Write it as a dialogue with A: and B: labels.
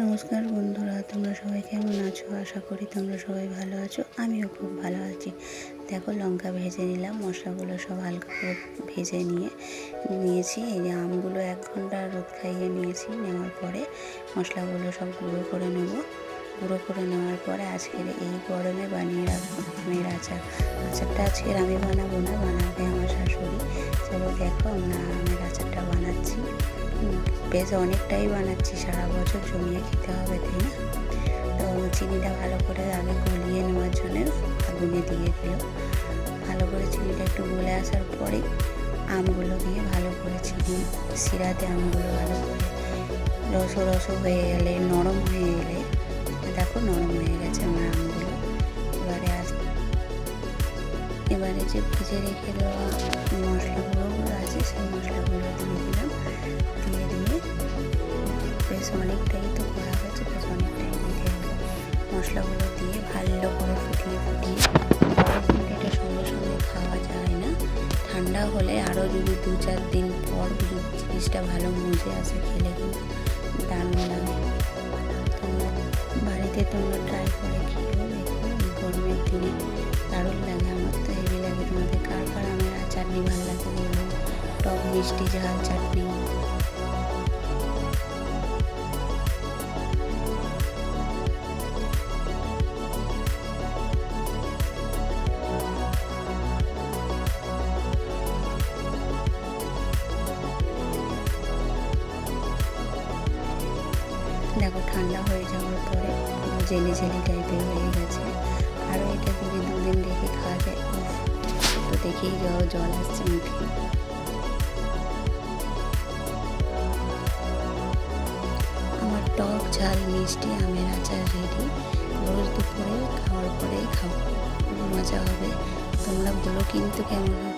A: নমস্কার বন্ধুরা, তোমরা সবাই কেমন আছো? আশা করি তোমরা সবাই ভালো আছো। আমিও খুব ভালো আছি। দেখো, লঙ্কা ভেজে নিলাম, মশলাগুলো সব হালকা করে ভেজে নিয়ে নিয়েছি। এই যে আমগুলো এক ঘণ্টা রোদ খাইয়ে নিয়েছি, নেওয়ার পরে মশলাগুলো সব গুঁড়ো করে নেব। গুঁড়ো করে নেওয়ার পরে আজকের এই গরমে বানিয়ে রাখব। আমের আচার। আচারটা আজকের আমি বানাবো না, বানাবে আমার শাশুড়ি। বেশ অনেকটাই বানাচ্ছি, সারা বছর জমিয়ে খেতে হবে, তাই না? তো চিনিটা ভালো করে আগে গলিয়ে নেওয়ার জন্য আগুনে দিয়ে দিল ভালো করে চিনিটা একটু গলে আসার পরে আমগুলো দিয়ে ভালো করে চিনি শিরাতে আমগুলো ভালো করে রস রস হয়ে গেলে, নরম হয়ে গেলে, দেখো নরম হয়ে গেছে আমার আমগুলো। এবারে আস এবারে যে ভেজে রেখে দেওয়া মশলাগুলো আছে, সেই মশলাগুলো দিয়ে অনেকটাই তো করা হয়েছে বেশ অনেকটাই দিতে হবে। মশলাগুলো দিয়ে ভালো করে ফুটিয়ে ফুটিয়ে এটা সঙ্গে সঙ্গে খাওয়া যায় না। ঠান্ডা হলে আরও যদি দু চার দিন পর জিনিসটা ভালো মজে আসে, খেলে কিন্তু দারুণ লাগে। বাড়িতে তোমরা ট্রাই করে খেয়েও দেখো গরমের দিনে দারুণ লাগে। আমার তো হেভি লাগে তোমাদের। কার কার আমের চাটনি ভালো লাগে বলুন টক মিষ্টি, ঝাল চাটনি। দেখো, ঠান্ডা হয়ে যাওয়ার পরে জেলি জেলি টাইপের হয়ে গেছে। আরও এটা যদি দুদিন রেখে খাওয়া যায় তো দেখেই যাও, জল আসছে মুখে। আমার টক ঝাল, মিষ্টি, আমের আচার রেডি রোজ দুপুরে খাওয়ার পরেই খাব। মজা হবে। তোমরা বলো কিন্তু কেমন